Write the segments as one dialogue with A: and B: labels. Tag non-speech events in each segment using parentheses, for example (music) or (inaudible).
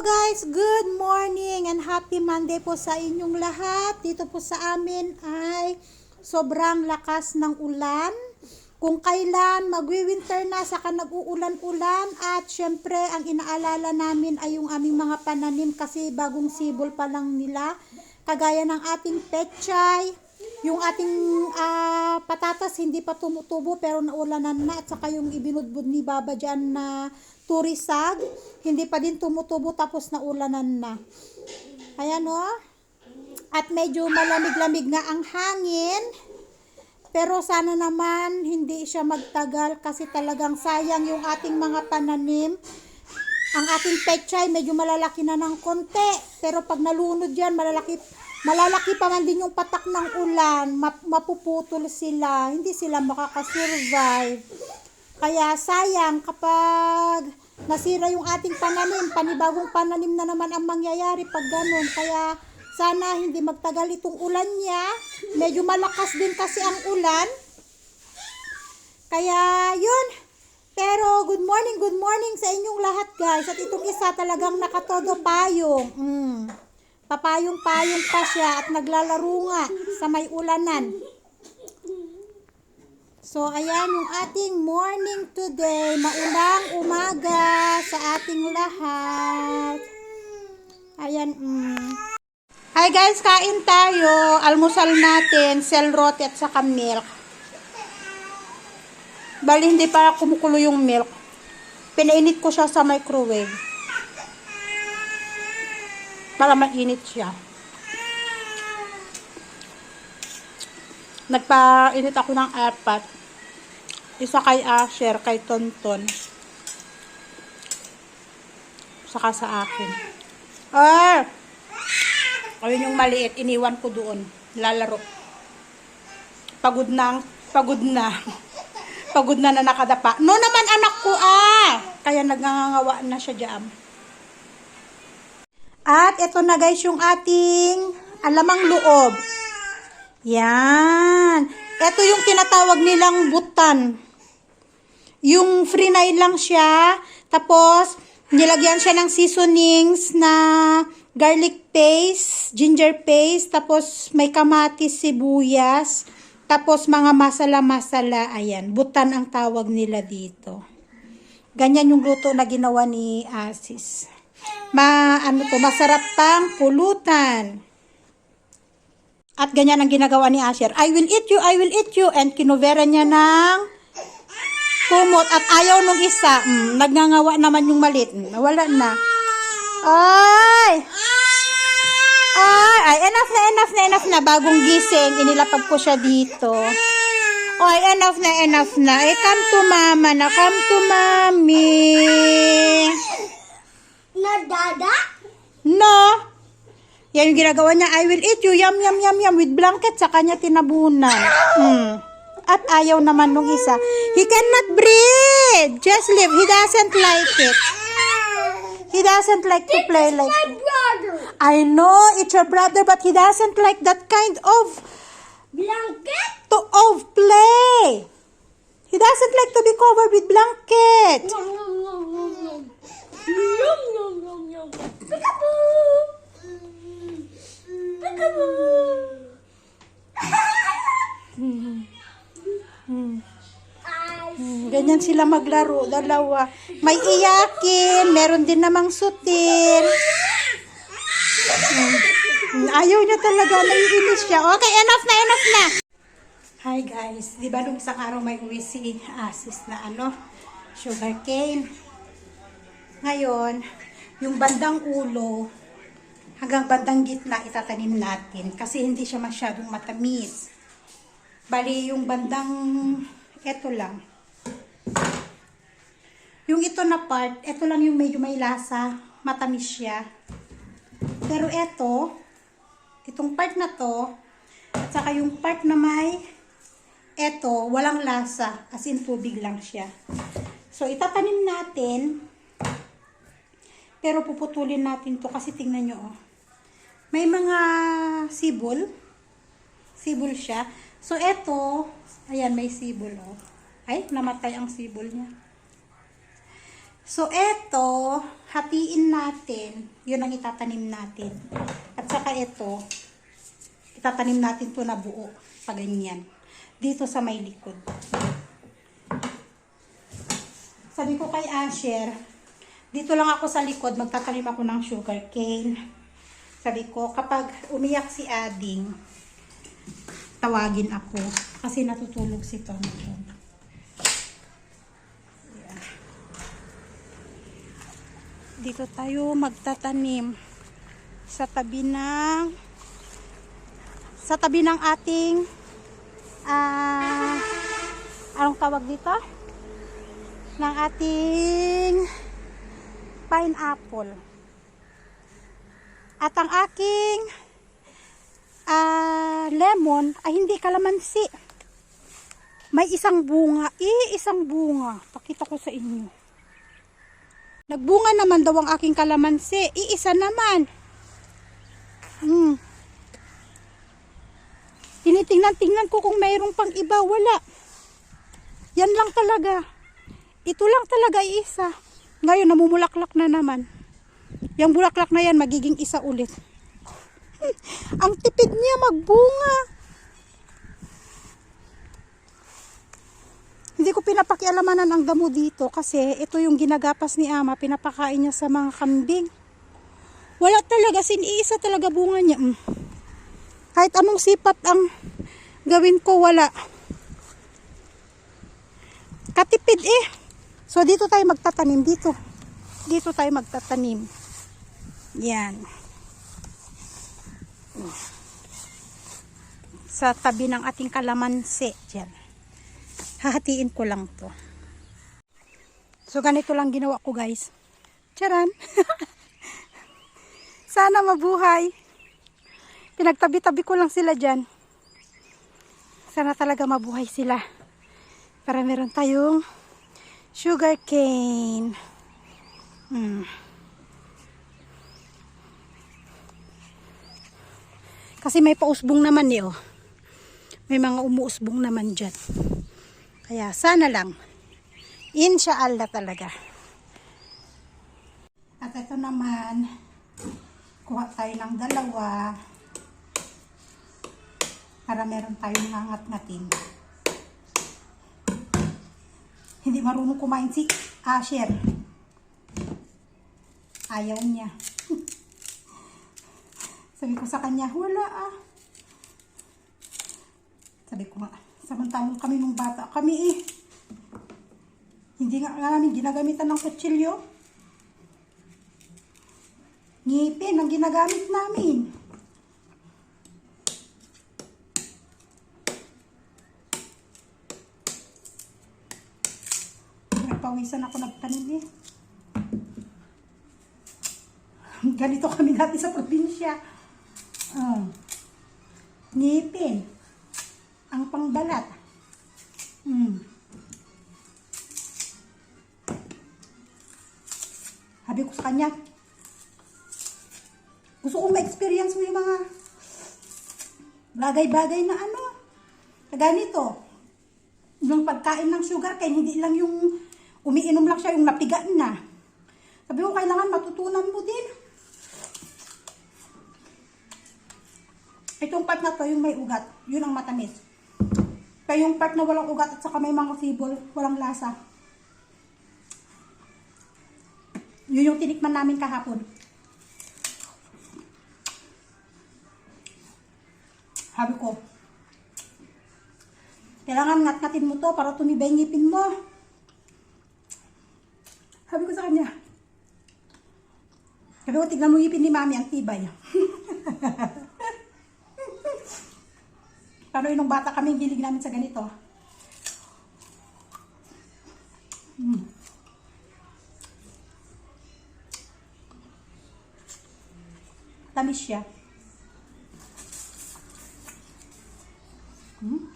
A: guys, good morning and happy Monday po sa inyong lahat. Dito po sa amin ay sobrang lakas ng ulan. Kung kailan magwi-winter na saka nag-uulan-ulan at syempre ang inaalala namin ay yung aming mga pananim kasi bagong sibol pa lang nila. Kagaya ng ating pechay, yung ating ah, patatas hindi pa tumutubo pero naulanan na at saka yung ibinudbud ni Baba dyan na turisag, hindi pa din tumutubo tapos naulanan na. Ayan o. At medyo malamig-lamig nga ang hangin. Pero sana naman hindi siya magtagal kasi talagang sayang yung ating mga pananim. Ang ating pechay medyo malalaki na ng konti. Pero pag nalunod yan, malalaki, malalaki pa man din yung patak ng ulan. Map, mapuputol sila. Hindi sila makakasurvive. Kaya sayang kapag nasira yung ating pananim, panibagong pananim na naman ang mangyayari pag ganun. Kaya sana hindi magtagal itong ulan niya. Medyo malakas din kasi ang ulan. Kaya yun. Pero good morning, good morning sa inyong lahat guys. At itong isa talagang nakatodo payong. Mm. Papayong-payong pa siya at naglalaro nga sa may ulanan. So, ayan yung ating morning today. Maulang umaga sa ating lahat. Ayan, mm. Hi guys, kain tayo. Almusal natin, sel roti at saka milk. Bali, hindi pa kumukulo yung milk. Pinainit ko siya sa microwave. Para mainit siya. Nagpa-init ako ng apat. Isa kay Asher, kay Tonton. Saka sa akin. Ah! Ayun yung maliit, iniwan ko doon. Lalaro. Pagod na, pagod na. (laughs) Pagod na na nakadapa. No naman anak ko ah! Kaya nagngangawa na siya dyan. At ito na guys yung ating alamang loob. Yan. Ito yung tinatawag nilang butan. Yung free lang siya. Tapos, nilagyan siya ng seasonings na garlic paste, ginger paste, tapos may kamatis, sibuyas, tapos mga masala-masala. Ayan, butan ang tawag nila dito. Ganyan yung luto na ginawa ni Asis. Ma, ano to, masarap pang pulutan. At ganyan ang ginagawa ni Asher. I will eat you, I will eat you. And kinuvera niya ng kumot. At ayaw nung isa. Mm, nagngangawa naman yung malit. Mm, wala na. Ay! Ay! Ay, enough na, enough na, enough na. Bagong gising. Inilapag ko siya dito. Ay, enough na, enough na. Eh, come to mama na. Come to mommy.
B: Na dada?
A: No. Yan yung ginagawa niya. I will eat you. Yum, yum, yum, yum. With blanket sa kanya tinabunan. Hmm. At ayaw naman nung isa. He cannot breathe. Just leave. He doesn't like it. He doesn't like to play like
B: My brother.
A: I know it's your brother, but he doesn't like that kind of
B: Blanket?
A: to of play. He doesn't like to be covered with blanket.
B: Nom nom nom nom. Peekaboo. Peekaboo. Ay,
A: Ganyan sila maglaro, dalawa. May iyakin, meron din namang sutil. Mm. Ayaw niya talaga, naiinis siya. Okay, enough na, enough na. Hi guys, di ba nung isang araw may uwi si Asis na ano, sugar cane. Ngayon, yung bandang ulo, hanggang bandang gitna itatanim natin kasi hindi siya masyadong matamis. Bali, yung bandang, eto lang. Yung ito na part, ito lang yung medyo may lasa, matamis siya. Pero eto, itong part na to, at saka yung part na may, eto, walang lasa, as in tubig lang siya. So, itatanim natin, pero puputulin natin to kasi tingnan nyo, oh. May mga sibol, sibol siya. So, eto, ayan, may sibol, oh. Ay, namatay ang sibol niya. So, eto, hatiin natin. Yun ang itatanim natin. At saka ito, itatanim natin to na buo. Pa ganyan. Dito sa may likod. Sabi ko kay Asher, dito lang ako sa likod, magtatanim ako ng sugar cane. Sabi ko, kapag umiyak si Ading, tawagin ako. Kasi natutulog si Tonton. Ayan. Dito tayo magtatanim sa tabi ng sa tabi ng ating ah anong tawag dito? ng ating pineapple. At ang aking ah, lemon ay hindi kalamansi. May isang bunga. Eh, isang bunga. Pakita ko sa inyo. Nagbunga naman daw ang aking kalamansi. Iisa naman. Hmm. Tinitingnan-tingnan ko kung mayroong pang iba. Wala. Yan lang talaga. Ito lang talaga iisa. Ngayon, namumulaklak na naman. Yung bulaklak na yan, magiging isa ulit. (laughs) Ang tipid niya magbunga. Hindi ko pinapakialamanan ang damo dito kasi ito yung ginagapas ni ama, pinapakain niya sa mga kambing. Wala talaga, siniisa talaga bunga niya. Mm. Kahit anong sipat ang gawin ko, wala. Katipid eh. So dito tayo magtatanim, dito. Dito tayo magtatanim. Yan. Sa tabi ng ating kalamansi. Diyan. Hahatiin ko lang to. So ganito lang ginawa ko guys. Charan. (laughs) Sana mabuhay. Pinagtabi-tabi ko lang sila dyan. Sana talaga mabuhay sila. Para meron tayong sugar cane. Hmm. Kasi may pausbong naman eh oh. May mga umuusbong naman dyan. Kaya sana lang. Inshallah talaga. At ito naman, kuha tayo ng dalawa para meron tayong hangat-ngatin. Hindi marunong kumain si Asher. Ayaw niya. (laughs) Sabi ko sa kanya, wala ah. Sabi ko nga, samantalang kami nung bata, kami eh. Hindi nga, namin ginagamitan ng kutsilyo. Ngipin ang ginagamit namin. Nagpawisan ako nagtanim eh. (laughs) Ganito kami dati sa probinsya. Oh. Ngipin. Ang pangbalat. Hmm. Sabi ko sa kanya, gusto kong ma-experience mo yung mga bagay-bagay na ano. Kagaya nito. Yung pagkain ng sugar kaya hindi lang yung umiinom lang siya yung napiga na. Sabi ko, kailangan matutunan mo din. Itong part na to, yung may ugat, yun ang matamis. Kaya yung part na walang ugat at saka may mga sibol, walang lasa. Yun yung tinikman namin kahapon. Sabi ko, kailangan ngat-ngatin mo to para tumibay ngipin mo. Sabi ko sa kanya, sabi ko, tignan mo ngipin ni mami, ang tibay. (laughs) Pero yung nung bata kami, gilig namin sa ganito. Mm. Tamis siya. Hmm?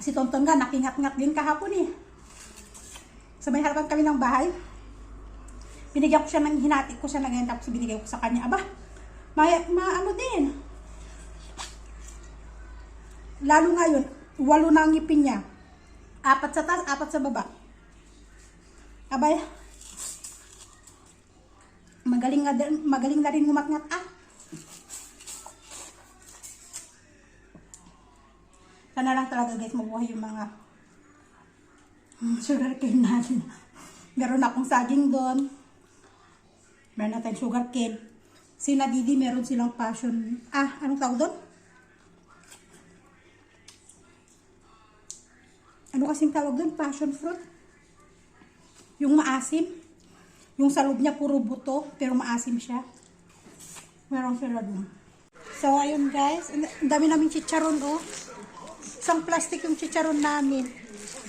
A: Si Tonton nga, nakingat-ngat din kahapon eh. Sa may harapan kami ng bahay. Binigyan ko siya ng hinati ko siya na ganyan tapos binigay ko sa kanya. Aba, ma, ma ano din. Lalo ngayon, walo na ang ngipin niya. Apat sa taas, apat sa baba. Abay, magaling, nga magaling na rin umatngat ah. Sana lang talaga guys mabuhay yung mga sugar cane natin. Meron akong saging doon. Meron natin sugar cane. Si Nadidi meron silang passion. Ah, anong tawag doon? Ano kasing tawag doon? Passion fruit? Yung maasim. Yung sa loob niya puro buto, pero maasim siya. Meron sila doon. So, ayun guys. Ang dami namin chicharon, oh. Isang plastic yung chicharon namin.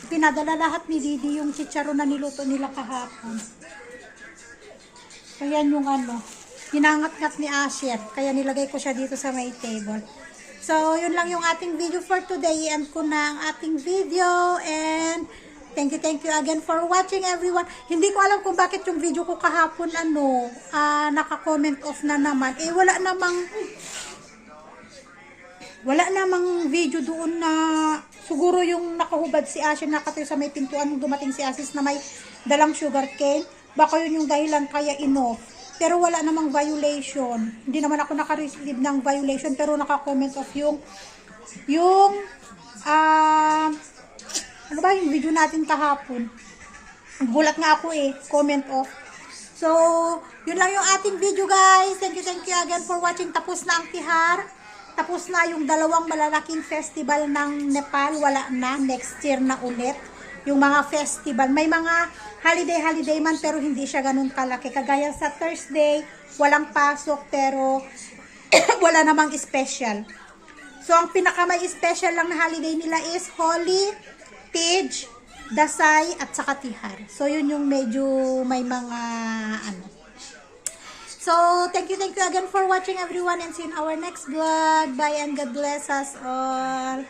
A: Pinadala lahat ni Didi yung chicharon na niluto nila kahapon. Kaya yung ano, hinangat-ngat ni Asher. Kaya nilagay ko siya dito sa may table. So, yun lang yung ating video for today. End ko na ang ating video. And thank you, thank you again for watching everyone. Hindi ko alam kung bakit yung video ko kahapon ano, ah, naka-comment off na naman. Eh, wala namang wala namang video doon na siguro yung nakahubad si Asher nakatayo sa may pintuan nung dumating si Asis na may dalang sugar cane. Baka yun yung dahilan kaya inoff. Pero wala namang violation. Hindi naman ako naka-receive ng violation pero naka-comment off yung yung ah ano ba yung video natin kahapon. Gulat nga ako eh. Comment off. So, yun lang yung ating video guys. Thank you, thank you again for watching. Tapos na ang tihar. Tapos na yung dalawang malalaking festival ng Nepal. Wala na. Next year na ulit. Yung mga festival. May mga holiday-holiday man pero hindi siya ganun kalaki. Kagaya sa Thursday, walang pasok pero (coughs) wala namang special. So, ang pinaka may special lang na holiday nila is Holy, Page, Dasay, at saka Tihar. So, yun yung medyo may mga ano. So, thank you, thank you again for watching everyone and see you in our next vlog. Bye and God bless us all.